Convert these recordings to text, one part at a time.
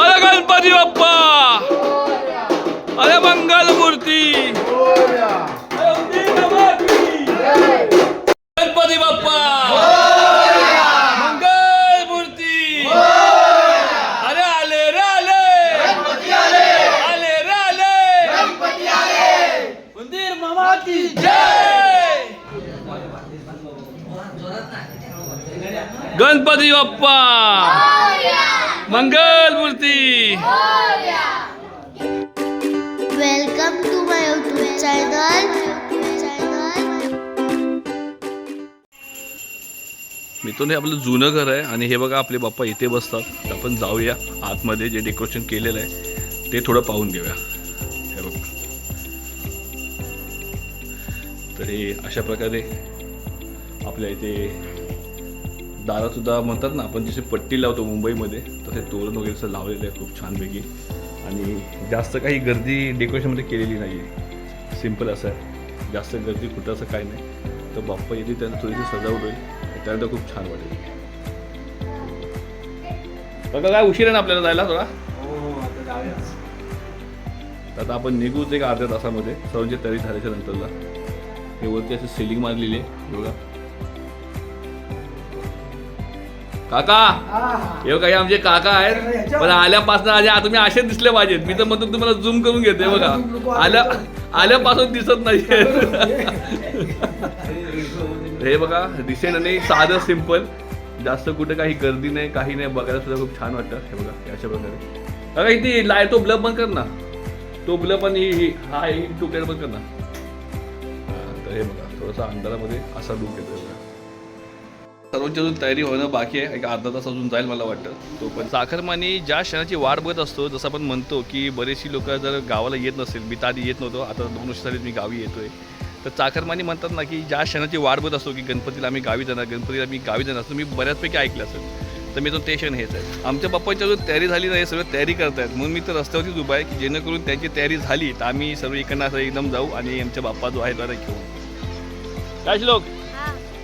अरे गणपती बाप्पा! अरे मंगल मूर्ती गणपती बाप्पा! मंगल मूर्ती अरे आले रे आले! आले रे आले! मंदिर मामा की जय! गणपती बाप्पा! मंगल मूर्ती. Welcome to my YouTube channel. मित्रांनो हे आपलं जुनं घर आहे आणि हे बघा आपले बाप्पा इथे बसतात. तर आपण जाऊया आतमध्ये जे डेकोरेशन केलेलं आहे ते थोडं पाहून घेऊया. हे बघा. तर हे अशा प्रकारे आपल्या इथे दारातसुद्धा म्हणतात ना आपण जसे पट्टी लावतो मुंबईमध्ये तसे तोरण वगैरे असं लावलेलं आहे खूप छानपैकी. आणि जास्त काही गर्दी डेकोरेशनमध्ये केलेली नाही आहे सिंपल असं आहे. जास्त गर्दी कुठं असं काही नाही. तर बाप्पा येते त्यांना थोडीशी सजावट होईल. त्यानंतर खूप छान वाटेल. बघा काय उशीर आहे ना आपल्याला जायला थोडा? तर आता आपण निघूच एक अर्ध्या तासामध्ये. सर्वांची तयारी झाल्याच्या नंतरला. हे वरती असं सेलिंग मारलेली आहे बघा. काका हे बघा हे आमचे काका आहेत. पण आल्यापासून आता तुम्ही असे दिसले पाहिजेत मी तर म्हणतो तुम्हाला झूम करून घेते बघा. आल्या आल्यापासून दिसत नाही. हे बघा दिसेन आणि साधं सिंपल जास्त कुठे काही गर्दी नाही काही नाही. बघायला सुद्धा खूप छान वाटतं. हे बघा अशा प्रकारे. बघा इथे लाय तो ब्लब बंद कर ना. तो ब्लब आणि ही- टुकड्या बंद कर ना. तर हे बघा थोडासा अंधारामध्ये असा लुक येतो बघा सर्वांची अजून तयारी होणं बाकी आहे. एक अर्धा तास अजून जाईल मला वाटतं. तो पण. साखरमानी ज्या क्षणाची वाट बघत असतो जसं आपण म्हणतो की बरेचशी लोक जर गावाला येत नसेल मी तर आधी येत नव्हतो आता दोन वर्ष झाली मी गावी येतोय. तर चाकरमानी म्हणतात ना की ज्या क्षणाची वाट बघत असतो की गणपतीला आम्ही गावी जाणार गणपतीला आम्ही गावी जाणार असं मी बऱ्याचपैकी ऐकलं असेल. तर मी तो ते क्षण हेच आहे. आमच्या पप्पांची अजून तयारी झाली नाही सगळं तयारी करतायत. म्हणून मी तर रस्त्यावरतीच उभा आहे की जेणेकरून त्यांची तयारी झाली तर आम्ही सर्व इकडनं असं एकदम जाऊ आणि आमच्या बाप्पा जो आहे तो आता घेऊन काय श्लोक?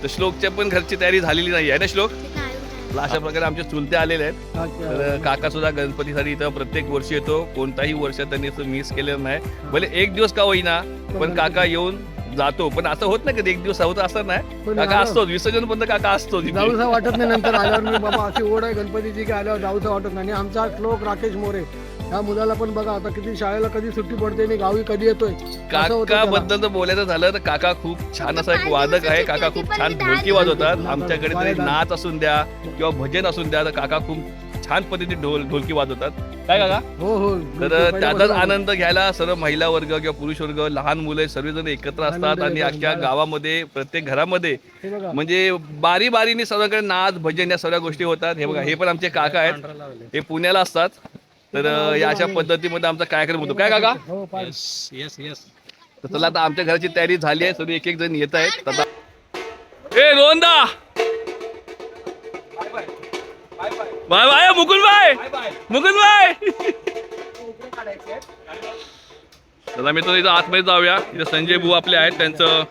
तर श्लोकच्या पण घरची तयारी झालेली नाही आहे ना श्लोक? तर अशा प्रकारे आमचे चुलते आलेले आहेत. तर काका सुद्धा गणपतीसाठी इथं प्रत्येक वर्षी येतो. कोणताही वर्ष त्यांनी असं मिस केलेलं नाही. भले एक दिवस का होईना पण काका येऊन जातो. पण असं होत नाही कधी एक दिवस होत असं नाही. पण काका आलो. असतो विसर्जन पण काका असतो. तिथे. जाऊसा वाटत नाही नंतर आल्यावर मी बाबा अशी ओढ आहे गणपतीची की आल्यावर जाऊसा वाटत नाही. आणि आमचा श्लोक राकेश मोरे. या मुलाला पण बघा आता किती शाळेला कधी सुट्टी पडते आणि गावी कधी येतोय? असं होतं काका त्याला. बद्दल जर बोलायचं झालं तर काका खूप छान असा एक वादक आहे. काका खूप छान ढोलकी वाजवतात. आमच्याकडे तरी नाच असून द्या किंवा भजन असून द्या तर काका खूप छान पद्धतीने ढोल ढोलकी वाजवतात. काय काका? हो हो. तर त्याचाच आनंद घ्यायला सर्व महिला वर्ग किंवा पुरुष वर्ग लहान मुलं सर्वजण एकत्र असतात आणि अख्ख्या गावामध्ये प्रत्येक घरामध्ये हे बघा. म्हणजे बारी बारीने सर्वांकडे नाच भजन या सगळ्या गोष्टी होतात. हे बघा हे पण आमचे काका आहेत. हे पुण्याला असतात. तर या अशा पद्धतीमध्ये आमचा कार्यक्रम होतो. काय काका? हो पाय येस येस तर चला आता आमच्या घराची तयारी झाली आहे. सर्व एक एक जण येत आहेत. आता ए रोहनदा! Bye bye. Mukul bye Mukul bye चला मित्रांनो इथं आतमध्ये जाऊया. इथं संजय भाऊ आपले आहेत. त्यांचं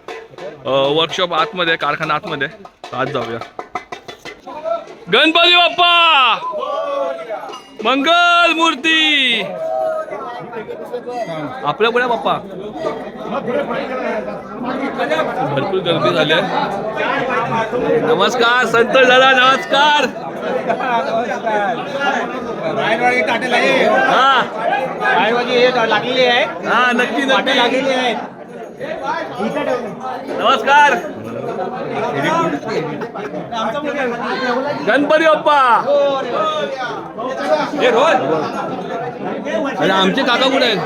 वर्कशॉप आतमध्ये आहे, कारखाना आतमध्ये. आहे. आत जाऊया. गणपती बाप्पा! मंगल मूर्ती आपल्या पुढे बाप्पा. भरपूर गर्दी झाली नमस्कार संतोष दादा नमस्कार. हा. लागलेली आहे. हा नक्की नक्की. लागलेली आहे नमस्कार. गणपती बाप्पा. हे रोहन अरे आमचे काका कुठे आहेत?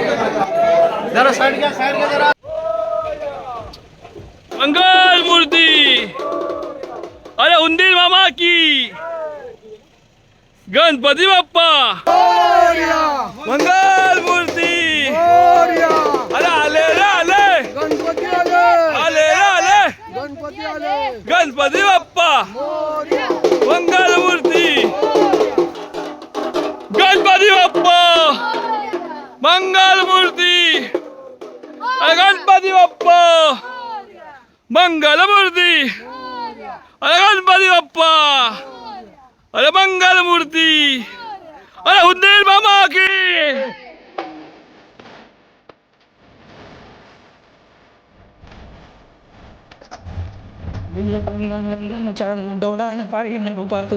जरा साईड घ्या साईड घ्या जरा. मंगल मूर्ती अरे उंदीर मामा की। गणपती बाप्पा। मंगल मूर्ती। अरे आले रे आले। गणपती आले आले रे आले। गणपती आले गणपती बाप्पा। मंगल मूर्ती। गणपती बाप्पा। मंगल मूर्ती। गणपती बाप्पा। मंगल मूर्ती। அழகான்பதி அப்பா. அல மங்களமூர்த்தி அல உந்தேல் மாமாக்கு. பார்த்து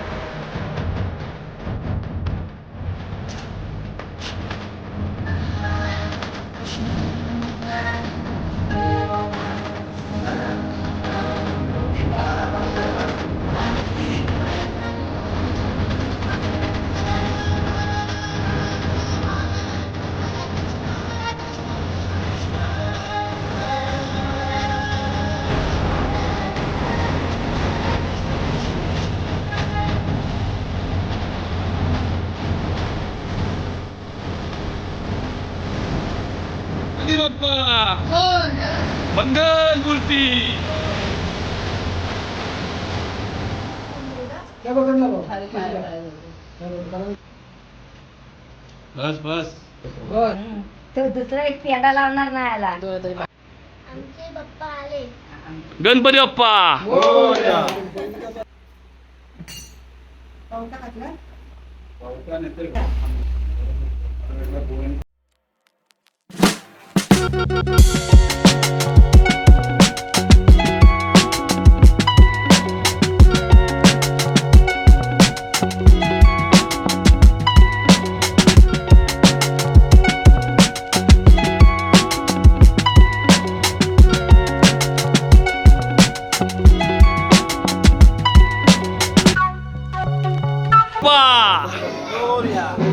गणपती बाप्पा मंगलमूर्ती बस बस. तो दुसरा एक पेंडा लावणार नाही आला. आमचे पप्पा आले. गणपती बाप्पा.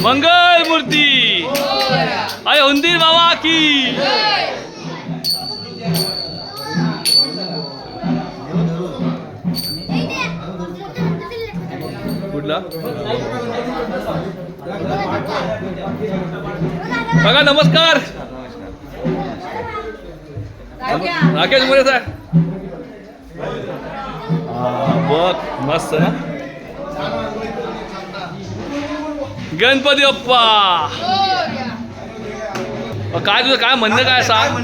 मंगल मूर्ती अरे उंदीर बाबा की. कुठला बघा नमस्कार. राकेश मोरे साहेब. बघ मस्त ना. गणपती अप्पा काय तुझं काय म्हणणं काय सांग?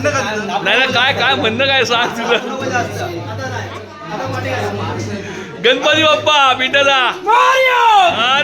नाही काय काय म्हणणं काय सांग तुझं? गणपती बाप्पा पिंटला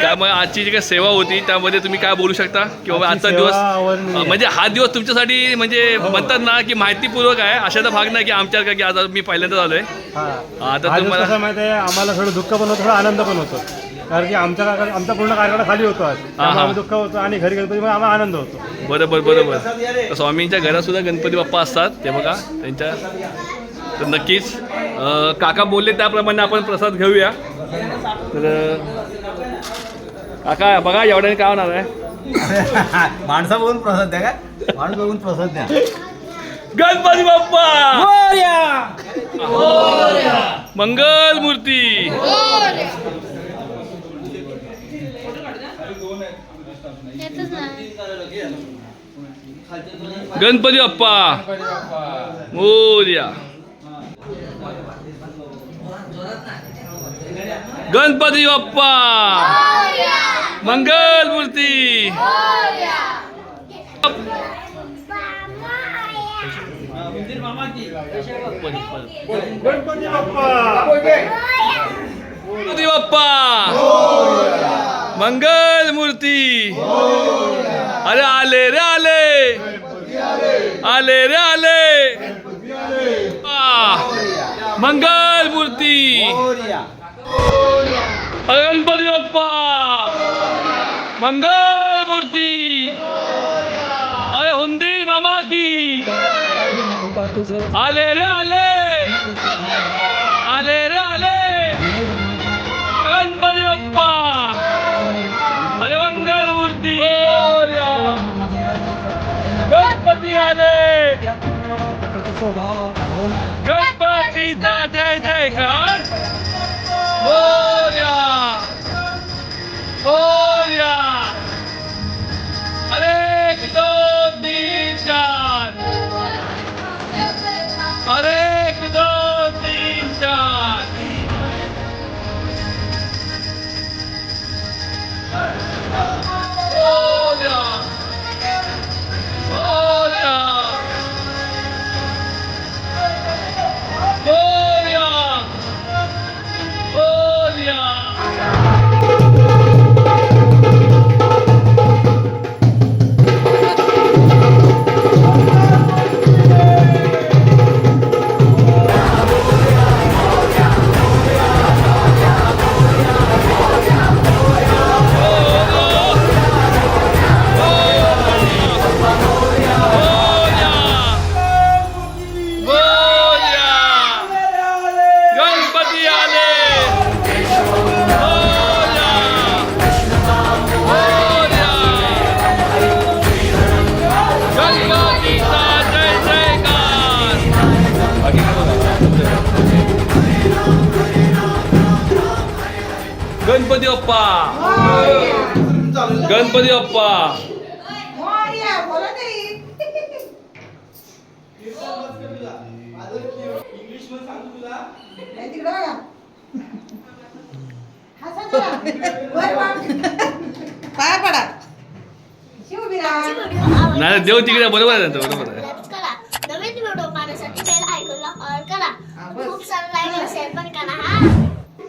त्यामुळे आजची जी काही सेवा होती त्यामध्ये तुम्ही काय बोलू शकता? की बाबा आजचा दिवस म्हणजे हा दिवस तुमच्यासाठी म्हणजे म्हणतात ना की माहितीपूर्वक आहे अशाचा भाग नाही की आमच्या की आज मी पहिल्यांदा आलोय. आता आता तुम्हाला- माहिती आहे? आम्हाला थोडं दुःख पण होतं थोडं आनंद पण होतो. कारण की आमच्या आमचा पूर्ण कार्यक्रम खाली होतो आज. आम्हाला दुःख होतं आणि घरी गणपतीमुळे आम्हाला आनंद होतो. बरोबर बरोबर. स्वामींच्या घरात सुद्धा गणपती बाप्पा असतात ते बघा त्यांच्या तर नक्कीच काका बोलले त्याप्रमाणे आपण प्रसाद घेऊया. तर काका बघा एवढ्याने काय होणार आहे? माणसा बघून प्रसाद द्या काय माणूस बघून प्रसाद द्या. गणपती बाप्पा! मंगल मूर्ती! गणपती बाप्पा! मोर्या! गणपती बाप्पा. मंगल मूर्ती. गणपती बाप्पा. मंगल मूर्ती. अरे आले रे आले. आले रे आले. मंगल मूर्ती. गणपती बाप्पा मंगल मूर्ती अरे हुंदी मामा की आले रे आले आले रे आले गणपती बाप्पा अरे मंगल मूर्ती गणपती आले गणपतीचा जय जयकार गणपती बाप्पा. गणपती बाप्पा. पाया पडा. शिवबिरा नाही देव तिकडे बरोबर आहे त्यांचं, बरोबर आहे. लाईक करा. नवीन व्हिडिओ पाहण्यासाठी बेल आयकॉनला ऑल करा. खूप सारा लाईक शेअर पण करा हा.